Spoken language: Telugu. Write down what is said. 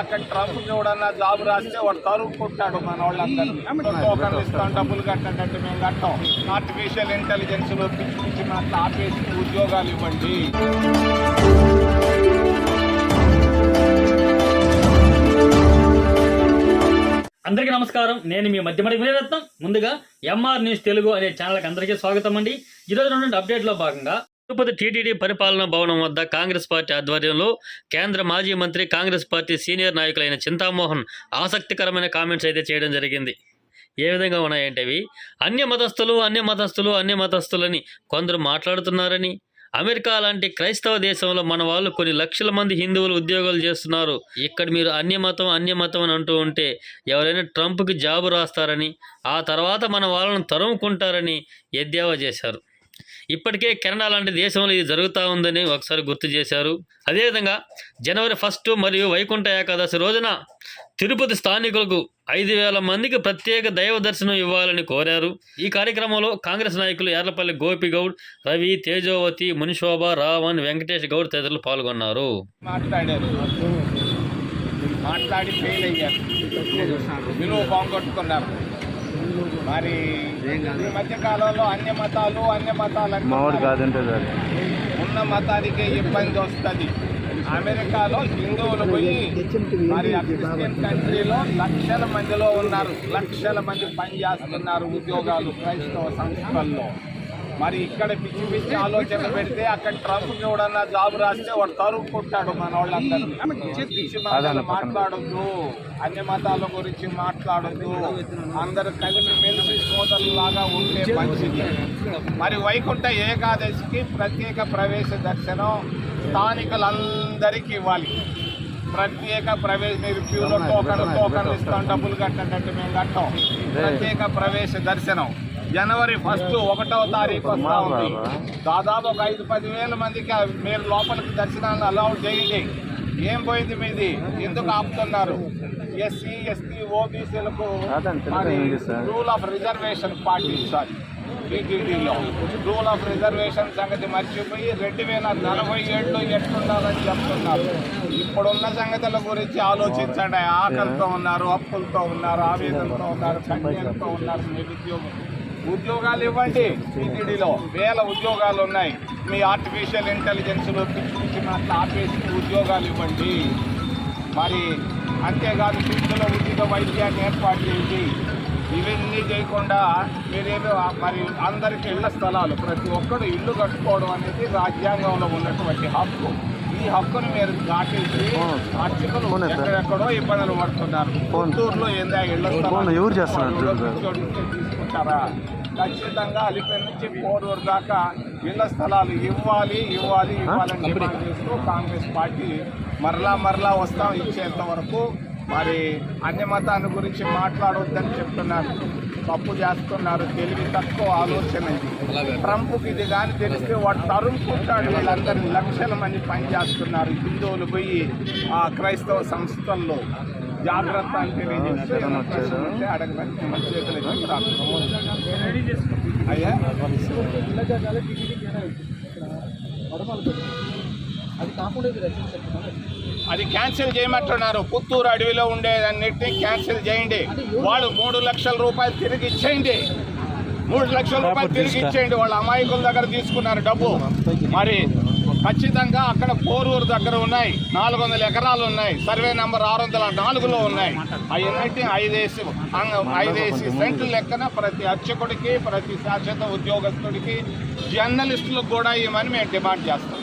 అక్కడ ట్రంప్ ఎవడన్నా జాబ్ రాస్తే వాడు తరుక్కుంటాడు మన వాళ్ళందరినీ. టోకన్లు ఇస్తాం డబ్బులు కట్టంటే మేము కట్టాం. ఆర్టిఫిషియల్ ఇంటెలిజెన్స్లో పిచ్చి పిచ్చి మాటలు ఆపేసి ఉద్యోగాలు ఇవ్వండి. అందరికీ నమస్కారం. నేను మీ మధ్యమడి వినరత్నం ముందుగా ఎంఆర్ న్యూస్ తెలుగు అనే ఛానల్కి అందరికీ స్వాగతం అండి. ఈరోజు నుండి అప్డేట్లో భాగంగా తిరుపతి టీటీడీ పరిపాలనా భవనం వద్ద కాంగ్రెస్ పార్టీ ఆధ్వర్యంలో కేంద్ర మాజీ మంత్రి కాంగ్రెస్ పార్టీ సీనియర్ నాయకులైన చింతామోహన్ ఆసక్తికరమైన కామెంట్స్ అయితే చేయడం జరిగింది. ఏ విధంగా ఉన్నాయంటే అవి? అన్య మతస్థులు అన్య మతస్థులు అన్య మతస్థులని కొందరు మాట్లాడుతున్నారని అమెరికా లాంటి క్రైస్తవ దేశంలో మన వాళ్ళు కొన్ని లక్షల మంది హిందువులు ఉద్యోగాలు చేస్తున్నారు. ఇక్కడ మీరు అన్య మతం అన్య మతం అని అంటూ ఉంటే ఎవరైనా ట్రంప్కి జాబు రాస్తారని ఆ తర్వాత మన వాళ్ళను తరుముకుంటారని ఎద్దేవా చేశారు. ఇప్పటికే కెనడా లాంటి దేశంలో ఇది జరుగుతూ ఉందని ఒకసారి గుర్తు చేశారు. అదేవిధంగా జనవరి ఫస్ట్ మరియు వైకుంఠ ఏకాదశి రోజున తిరుపతి స్థానికులకు ఐదు వేల మందికి ప్రత్యేక దైవ దర్శనం ఇవ్వాలని కోరారు. ఈ కార్యక్రమంలో కాంగ్రెస్ నాయకులు ఎర్లపల్లి గోపి గౌడ్ రవి తేజోవతి మునిశోభ రావణ్ వెంకటేష్ గౌడ్ తదితరులు పాల్గొన్నారు. మాట్లాడి ఫెయిల్ అయ్యారు. విలువ బాగుకొట్టుకున్నారు మరి ఈ మధ్య కాలంలో అన్య మతాలు అన్య మతాలు అంటున్నారు. కాదంటే సరే. ఉన్న మతానికే ఇబ్బంది వస్తుంది. అమెరికాలో హిందువులు పోయి మరి క్రిస్టియన్ కంట్రీలో లక్షల మందిలో ఉన్నారు. లక్షల మంది పని చేస్తున్నారు ఉద్యోగాలు క్రైస్తవ సంస్థల్లో. మరి ఇక్కడ పిచ్చి పిచ్చి ఆలోచన పెడితే అక్కడ ట్రంప్ ఎవడన్నా జాబ్ రాస్తే వాడు తరుక్కుంటాడు మన వాళ్ళందరినీ పిచ్చి మాటలు మాట్లాడొద్దు. అన్య మతాల గురించి మాట్లాడొద్దు. అందరు కలిసి మెలిసి సోదరులాగా ఉంటే మంచిది మరి వైకుంఠ ఏకాదశికి ప్రత్యేక ప్రవేశ దర్శనం స్థానికులందరికీ ఇవ్వాలి. ప్రత్యేక ప్రవేశ మీరు క్యూలో టోకన్ టోకన్ ఇస్తాం డబ్బులు కట్టంటే మేము కట్టాం. ప్రత్యేక ప్రవేశ దర్శనం. జనవరి ఫస్ట్ ఒకటవ తారీఖు వస్తా ఉంది. దాదాపు ఒక ఐదు పది వేల మందికి మీరు లోపలికి దర్శనాన్ని అలౌ చేయండి. ఏం పోయింది మీది? ఎందుకు ఆపుతున్నారు? ఎస్సీ ఎస్టీ ఓబీసీలకు. రూల్ ఆఫ్ రిజర్వేషన్ పాటించాలి టీటీడీలో రూల్ ఆఫ్ రిజర్వేషన్ సంగతి మర్చిపోయి రెండు వేల నలభై ఏళ్ళు ఎట్లుండాలని చెప్తున్నారు. ఇప్పుడున్న సంగతుల గురించి ఆలోచించండి. ఆకలితో ఉన్నారు అప్పులతో ఉన్నారు ఆవేదనతో ఉన్నారు కన్యలతో ఉన్నారు నిరుద్యోగం ఉద్యోగాలు ఇవ్వండి. టీటీడీలో వేల ఉద్యోగాలు ఉన్నాయి. మీ ఆర్టిఫిషియల్ ఇంటెలిజెన్స్లో పిచ్చి పిచ్చి మాటలు ఆపేసి ఉద్యోగాలు ఇవ్వండి. మరి అంతేకాదు శిక్షలో ఉచిత వైద్యాన్ని ఏర్పాటు చేసి ఇవన్నీ చేయకుండా మీరేమో మరి అందరికీ ఇళ్ళ స్థలాలు ప్రతి ఒక్కరు ఇల్లు కట్టుకోవడం అనేది రాజ్యాంగంలో ఉన్నటువంటి హక్కు. ఈ హక్కును మీరు దాటేసి అర్చకులు? ఎక్కడెక్కడో ఇబ్బందులు పడుతున్నారు. గుంటూరులో ఏందా ఇళ్ళ అవునా, ఎవరు చేస్తున్నారు స్థలాలు తీసుకుంటారా? ఖచ్చితంగా అలిపేరు నుంచి కోడూరు దాకా ఇళ్ళ స్థలాలు ఇవ్వాలి ఇవ్వాలి ఇవ్వాలని డిమాండ్ చేస్తూ కాంగ్రెస్ పార్టీ మరలా మరలా వస్తాం ఇచ్చేంత వరకు. మరి అన్య మతాన్ని గురించి మాట్లాడొద్దని చెప్తున్నారు. తప్పు చేస్తున్నారు. తెలివి తక్కువ ఆలోచన ఇది. ట్రంప్కి ఇది కానీ తెలిస్తే వాడు తరుముకుంటాడు. వీళ్ళందరినీ లక్షల మంది పని చేస్తున్నారు హిందువులు పోయి ఆ క్రైస్తవ సంస్థల్లో. జాగ్రత్త అని చేతులు. అయ్యా? అది క్యాన్సిల్ చేయమంటున్నారు. పుత్తూరు అడవిలో ఉండేదన్నిటిని క్యాన్సిల్ చేయండి. వాళ్ళు మూడు లక్షల రూపాయలు తిరిగి ఇచ్చేయండి. మూడు లక్షల రూపాయలు తిరిగి ఇచ్చేయండి. వాళ్ళ అమాయకుల దగ్గర తీసుకున్నారు డబ్బు. మరి ఖచ్చితంగా అక్కడ కోరూరు దగ్గర ఉన్నాయి. నాలుగు వందల ఎకరాలు ఉన్నాయి. సర్వే నెంబర్ ఆరు వందల నాలుగులో ఉన్నాయి. అవన్నీ ఐదేసి ఐదేసి సెంట్లు లెక్కన ప్రతి అర్చకుడికి ప్రతి శాశ్వత ఉద్యోగస్తుడికి జర్నలిస్టులకు కూడా ఇవ్వమని మేము డిమాండ్ చేస్తాం.